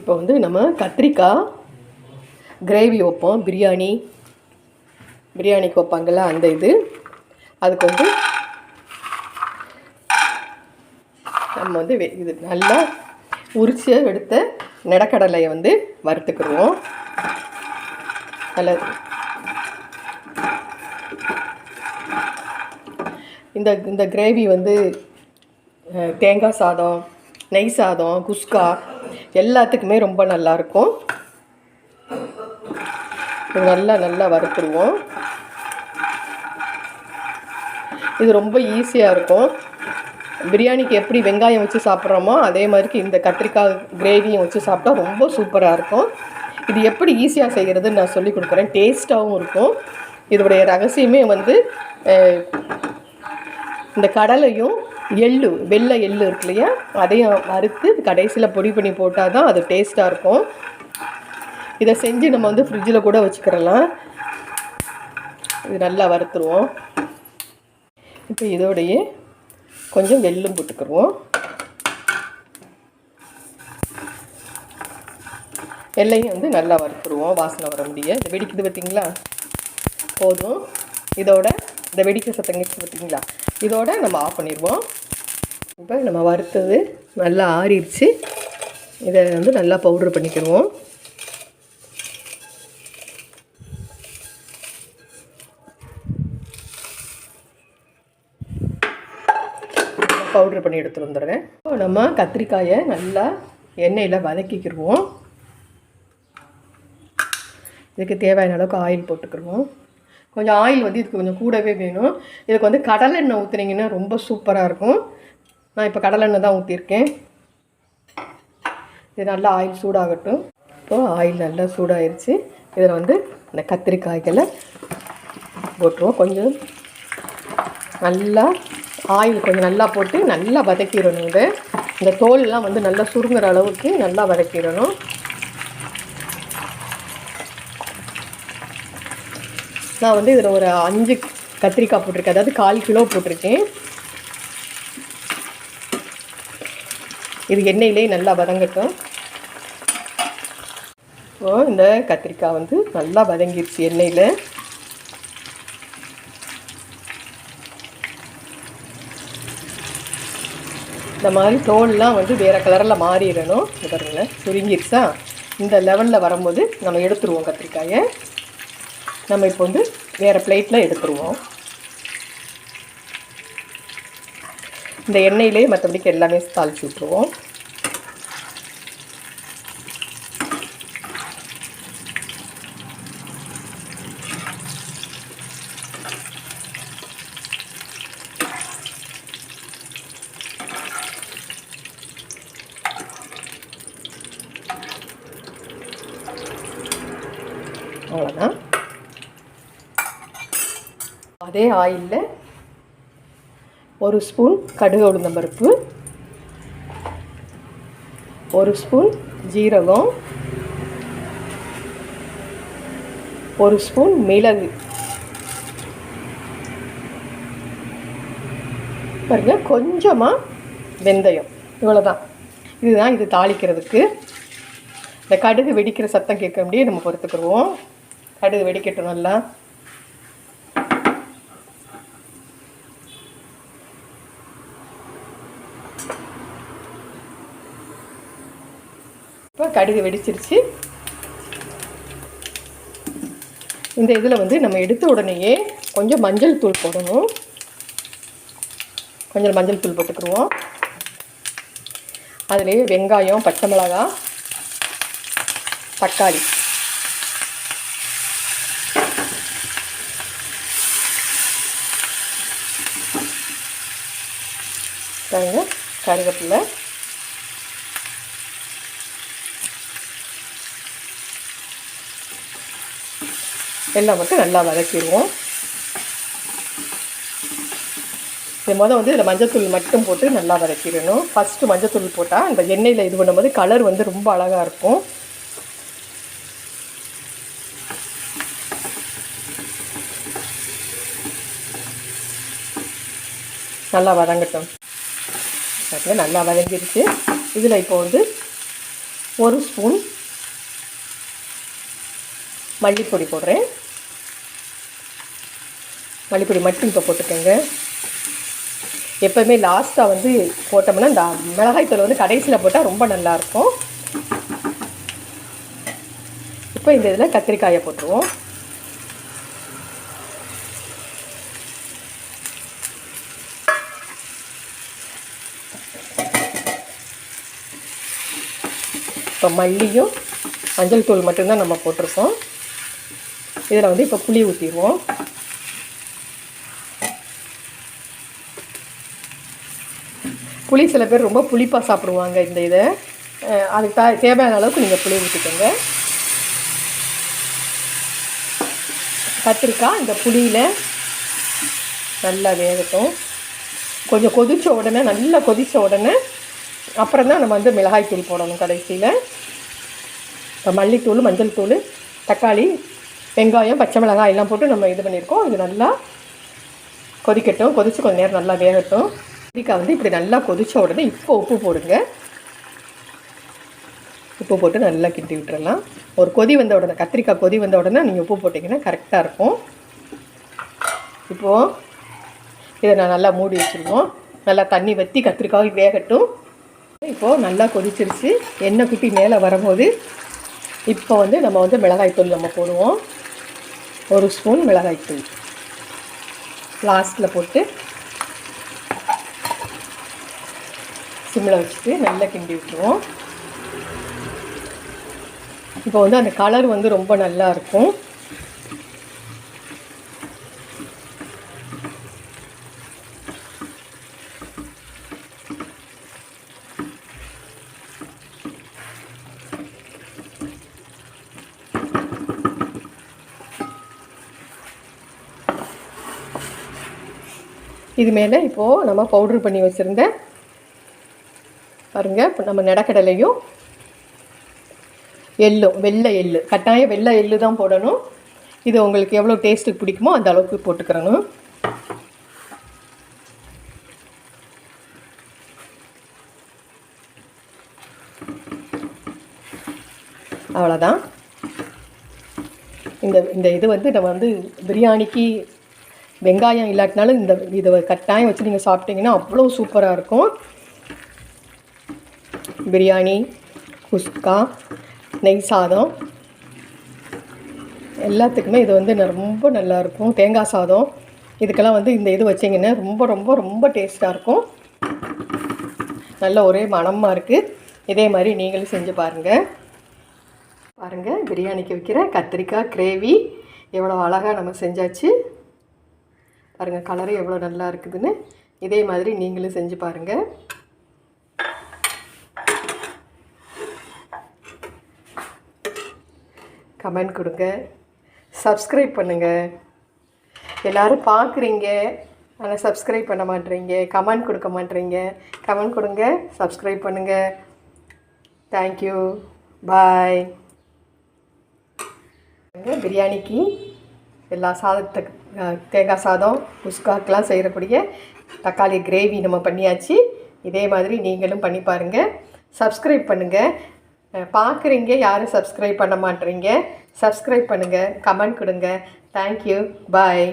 இப்போ வந்து நம்ம கத்திரிக்காய் கிரேவி வைப்போம் பிரியாணி. பிரியாணிக்கு வைப்பாங்கள்ல அந்த இது. அதுக்கு வந்து நம்ம வந்து இது நல்லா உரிச்சு எடுத்த நிலக்கடலையை வந்து வறுத்துக்கிடுவோம். நல்லது இந்த இந்த கிரேவி வந்து தேங்காய் சாதம் நெய் சாதம் குஸ்கா எல்லாத்துக்குமே ரொம்ப நல்லாயிருக்கும் நல்லா நல்லா வறுத்துருவோம். இது ரொம்ப ஈஸியாக இருக்கும். பிரியாணிக்கு எப்படி வெங்காயம் வச்சு சாப்பிட்றோமோ அதே மாதிரிக்கு இந்த கத்திரிக்காய் கிரேவியும் வச்சு சாப்பிட்டா ரொம்ப சூப்பராக இருக்கும். இது எப்படி ஈஸியாக செய்கிறதுன்னு நான் சொல்லி கொடுக்குறேன். டேஸ்ட்டாகவும் இருக்கும். இதோடைய ரகசியமே வந்து இந்த கடலையும் எள்ளு வெள்ளை எள்ளு இருக்கு இல்லையா? அதையும் வறுத்து கடைசியில் பொடி பண்ணி போட்டால் தான் அது டேஸ்ட்டாக இருக்கும். இதை செஞ்சு நம்ம வந்து ஃப்ரிட்ஜில் கூட வச்சுக்கிறலாம் இது நல்லா வறுத்துருவோம். இப்போ இதோடையே கொஞ்சம் வெள்ளும் போட்டுக்கிடுவோம். எல்லையும் வந்து நல்லா வறுத்துருவோம் வாசனை வர முடிய. இந்த வெடிக்குது பார்த்தீங்களா போதும். இதோட இந்த வெடிக்க சத்தம் கேட்குது பார்த்தீங்களா இதோட நம்ம ஆஃப் பண்ணிடுவோம். இப்போ நம்ம வறுத்தது நல்லா ஆறிடுச்சு. இதை வந்து நல்லா பவுட்ரு பண்ணிக்கிடுவோம். பவுட்ரு பண்ணி எடுத்துகிட்டு வந்துடுறேன். இப்போ நம்ம கத்திரிக்காயை நல்லா எண்ணெயில் வதக்கிக்கிடுவோம். இதுக்கு தேவையான அளவுக்கு ஆயில் போட்டுக்கிடுவோம். கொஞ்சம் ஆயில் வந்து இதுக்கு கொஞ்சம் கூடவே வேணும். இதுக்கு வந்து கடலெண்ணெய் ஊற்றுனீங்கன்னா ரொம்ப சூப்பராக இருக்கும். நான் இப்போ கடலெண்ணெய் தான் ஊற்றிருக்கேன் இது நல்லா ஆயில் சூடாகட்டும். இப்போது ஆயில் நல்லா சூடாயிருச்சு. இதில் வந்து இந்த கத்திரிக்காய்களை போட்டுருவோம். கொஞ்சம் நல்லா ஆயில் கொஞ்சம் நல்லா போட்டு நல்லா வதக்கிடணும் இது. இந்த தோல்லாம் வந்து நல்லா சுருங்குற அளவுக்கு நல்லா வதக்கிடணும். நான் வந்து இதில் ஒரு அஞ்சு கத்திரிக்காய் போட்டிருக்கேன். அதாவது கால் கிலோ போட்டிருக்கேன். இது எண்ணெயிலே நல்லா வதங்கட்டும். இப்போ இந்த கத்திரிக்காய் வந்து நல்லா வதங்கிடுச்சு எண்ணெயில். இந்த மாதிரி தோல்லாம் வந்து வேறு கலரில் மாறிடணும். இது பாருங்களேன் சுருங்கிடுச்சா இந்த லெவலில் வரும்போது நம்ம எடுத்துருவோம் கத்திரிக்காயை. நம்ம இப்போ வந்து வேறு பிளேட்டில் எடுத்துருவோம். இந்த எண்ணெயிலே மற்றபடிக்கு எல்லாமே தாளிச்சு விட்ருவோம் அவ்வளோதான் அதே ஆயிலில் ஒரு ஸ்பூன் கடுகு உளுந்த பருப்பு ஒரு ஸ்பூன் ஜீரகம் ஒரு ஸ்பூன் மிளகு. பாருங்க கொஞ்சமாக வெந்தயம். இவ்வளோ தான் இதுதான் இது தாளிக்கிறதுக்கு. இந்த கடுகு வெடிக்கிற சத்தம் கேட்க முடியும் நம்ம பொறுத்துக்கிடுவோம் கடுகு வெடிக்கட்டும் நல்லா. கடுகு வெடிச்சிருச்சு. இந்த இதில் வந்து நம்ம எடுத்த உடனேயே கொஞ்சம் மஞ்சள் தூள் போடணும். கொஞ்சம் மஞ்சள் தூள் போட்டுக்குருவோம் அதுலேயே வெங்காயம் பச்சை மிளகாய் தக்காளி. பாருங்க எல்லாம் மட்டும் நல்லா வதக்கிடுவோம். இது மொதல் வந்து இதில் மஞ்சத்தூள் மட்டும் போட்டு நல்லா வதக்கிடணும். ஃபஸ்ட்டு மஞ்சத்தூள் போட்டால் இந்த எண்ணெயில் இது பண்ணும்போது கலர் வந்து ரொம்ப அழகாக இருக்கும். நல்லா வதங்கட்டும். நல்லா வதங்கிடுச்சு. இதில் இப்போ வந்து ஒரு ஸ்பூன் மல்லிப்பொடி போடுறேன். மல்லிப்பொடி மட்டும் இப்போ போட்டுக்கோங்க. எப்போவுமே லாஸ்ட்டாக வந்து போட்டோம்னா இந்த மிளகாய்த்தூள் வந்து கடைசியில் போட்டால் ரொம்ப நல்லாயிருக்கும் இப்போ இந்த இதில் கத்திரிக்காயை போட்டுருவோம். இப்போ மல்லியும் மஞ்சள் தூள் மட்டும்தான் நம்ம போட்டிருக்கோம். இதில் வந்து இப்போ புளி ஊற்றிடுவோம் புளி சில பேர் ரொம்ப புளிப்பாக சாப்பிடுவாங்க இந்த இதை. அதுக்கு த தேவையான அளவுக்கு நீங்கள் புளி ஊற்றிக்கோங்க கத்திரிக்காய் இந்த புளியில் நல்லா வேகட்டும். கொஞ்சம் கொதித்த உடனே நல்லா கொதித்த உடனே அப்புறம் தான் நம்ம வந்து மிளகாய் தூள் போடணும் கடைசியில். இப்போ மல்லித்தூள் மஞ்சள் தூள் தக்காளி வெங்காயம் பச்சை மிளகாய் எல்லாம் போட்டு நம்ம இது பண்ணியிருக்கோம். இது நல்லா கொதிக்கட்டும். கொதித்து கொஞ்சம் நேரம் நல்லா வேகட்டும். கத்திரிக்காய் வந்து இப்படி நல்லா கொதித்த உடனே இப்போ உப்பு போடுங்க. உப்பு போட்டு நல்லா கிண்டி விட்டுறலாம். ஒரு கொதி வந்த உடனே கத்திரிக்காய் கொதி வந்த உடனே நீங்கள் உப்பு போட்டிங்கன்னா கரெக்டாக இருக்கும். இப்போது இதை நான் நல்லா மூடி வச்சுருவோம். நல்லா தண்ணி வற்றி கத்திரிக்காய் வேகட்டும். இப்போது நல்லா கொதிச்சிருச்சு. எண்ணெய் குட்டி மேலே வரும்போது இப்போ வந்து நம்ம வந்து மிளகாய்த்தூள் நம்ம போடுவோம். ஒரு ஸ்பூன் மிளகாய்த்தூள் லாஸ்ட்டில் போட்டு சிம்மில் வச்சுட்டு நல்லா கிண்டி விட்டுருவோம். இப்போ வந்து அந்த கலர் வந்து ரொம்ப நல்லா இருக்கும். இது மேலே இப்போது நம்ம பவுட்ரு பண்ணி வச்சுருந்த பாருங்கள் இப்போ நம்ம நிலக்கடலையும் எள்ளும் வெள்ளை எள்ளு கட்டாயம் வெள்ளை எள்ளு தான் போடணும். இது உங்களுக்கு எவ்வளோ டேஸ்ட்டுக்கு பிடிக்குமோ அந்த அளவுக்கு போட்டுக்கிறணும். அவ்வளோதான் இந்த இந்த இது வந்து நம்ம வந்து பிரியாணிக்கு வெங்காயம் இல்லாட்டினாலும் இந்த இதை கட்டாயம் வச்சு நீங்கள் சாப்பிட்டீங்கன்னா அவ்வளோ சூப்பராக இருக்கும். பிரியாணி குஸ்கா நெய் சாதம். எல்லாத்துக்குமே இது வந்து ரொம்ப நல்லாயிருக்கும் தேங்காய் சாதம். இதுக்கெல்லாம் வந்து இந்த இது வச்சிங்கன்னா ரொம்ப ரொம்ப ரொம்ப டேஸ்ட்டாக இருக்கும். நல்ல ஒரே மணமாக இருக்குது இதே மாதிரி நீங்களும் செஞ்சு பாருங்கள் பாருங்கள் பிரியாணிக்கு வைக்கிற கத்திரிக்காய் கிரேவி எவ்வளோ அழகாக நம்ம செஞ்சாச்சு. பாருங்கள் கலரு எவ்வளோ நல்லா இருக்குதுன்னு. இதே மாதிரி நீங்களும் செஞ்சு பாருங்கள் கமெண்ட் கொடுங்க. சப்ஸ்கிரைப் பண்ணுங்கள் எல்லாரும் பார்க்குறீங்க ஆனால் சப்ஸ்கிரைப் பண்ண மாட்டேறீங்க கமெண்ட் கொடுக்க மாட்டேறீங்க கமெண்ட் கொடுங்க. சப்ஸ்கிரைப் பண்ணுங்கள் தேங்க்யூ பாய் பிரியாணிக்கு எல்லா சாதத்துக்கு தேங்காய் சாதம் குஸ்காக்கெலாம் செய்கிறக்கூடிய தக்காளி கிரேவி நம்ம பண்ணியாச்சு. இதே மாதிரி நீங்களும் பண்ணி பாருங்கள் சப்ஸ்கிரைப் பண்ணுங்கள் பார்க்குறீங்க யாரும் சப்ஸ்கிரைப் பண்ண மாட்டேறீங்க சப்ஸ்கிரைப் பண்ணுங்கள் கமெண்ட் கொடுங்க. Thank you bye